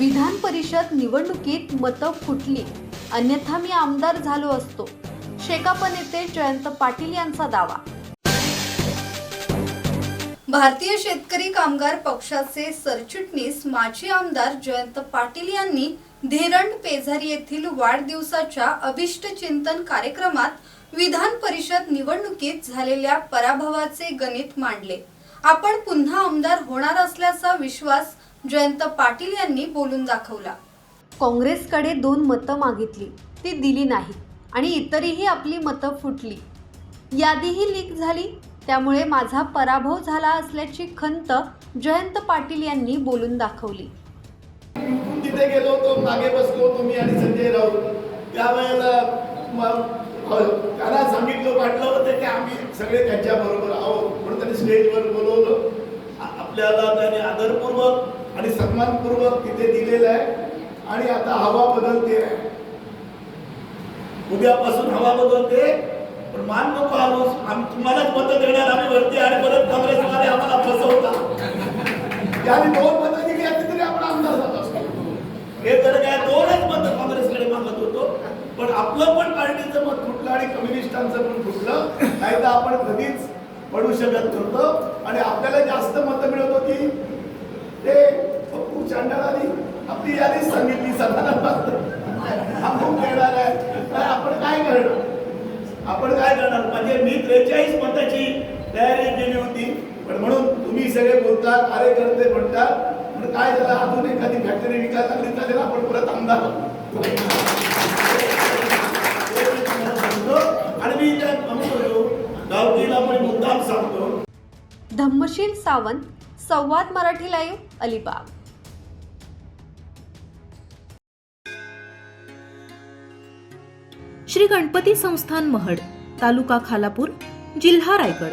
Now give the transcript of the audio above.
विधान परिषद निवडणुकीत मतं फुटली. अन्यथा मी आमदार झालो असतो. शेकाप नेते जयंत पाटील यांचा दावा. भारतीय शेतकरी कामगार पक्षाचे सरचिटणीस माजी आमदार जयंत पाटील यांनी धेरंड पेझारी येथील वाढदिवसाच्या अभिष्ट चिंतन कार्यक्रमात विधान परिषद निवडणुकीत झालेल्या पराभवाचे गणित मांडले. आपण पुन्हा आमदार होणार असल्याचा विश्वास जयंत पाटील यांनी बोलून दाखवला. काँग्रेसकडे दोन मतं मागितली ती दिली नाही आणि इतरही आपली मतं फुटली. यादीही लीक झाली त्यामुळे माझा पराभव झाला असल्याची खंत जयंत पाटील यांनी बोलून दाखवली. तिथे गेलो होतो मागे बसलो मी आणि संजय राऊत. त्यावेळेला म- अ- त्यांना सांगितलं वाटलं होतं की आम्ही सगळे त्यांच्या बरोबर आहोत. म्हणून त्यांनी स्टेजवर बोलवलं. आपल्याला त्याने आदरपूर्वक आणि सन्मानपूर्वक तिथे दिलेलं आहे. आणि आता हवा बदलते. आहे उद्यापासून हवा बदलते. पण मान नको आलो आम्ही तुम्हालाच मतं देणार. आम्ही वरती आणि परत काँग्रेसमध्ये आम्हाला फसवता. त्याने दोन मत दिली असते तरी आपण आमदार असतो. हे तर काय दोनच मत काँग्रेसकडे मागत होतो. पण आपलं पण पार्टीचं मत फुटलं आणि कम्युनिस्टांचं पण फुटलं. नाही तर आपण कधीच पडू शकत नव्हतं. आणि आपल्याला जास्त मतं मिळत होती ते पप्पू चांडाळानी आपली यादीच सांगितली समाधान आपण देणार आहे तर आपण काय करणार आपण काय करणार म्हणजे मी त्रेचाळीस मताची तयारी केली होती. पण म्हणून तुम्ही सगळे बोलता कार्यकर्ते म्हणतात. पण काय झालं? अजून एखादी फॅक्टरी विकायला लागली चालेल आपण परत आमदार. आणि मी गावकीला मुद्दाम सांगतो. धम्मशील सावंत संवाद मराठी लाईव्ह अलिबाग. श्री गणपती संस्थान महड तालुका खालापूर जिल्हा रायगड.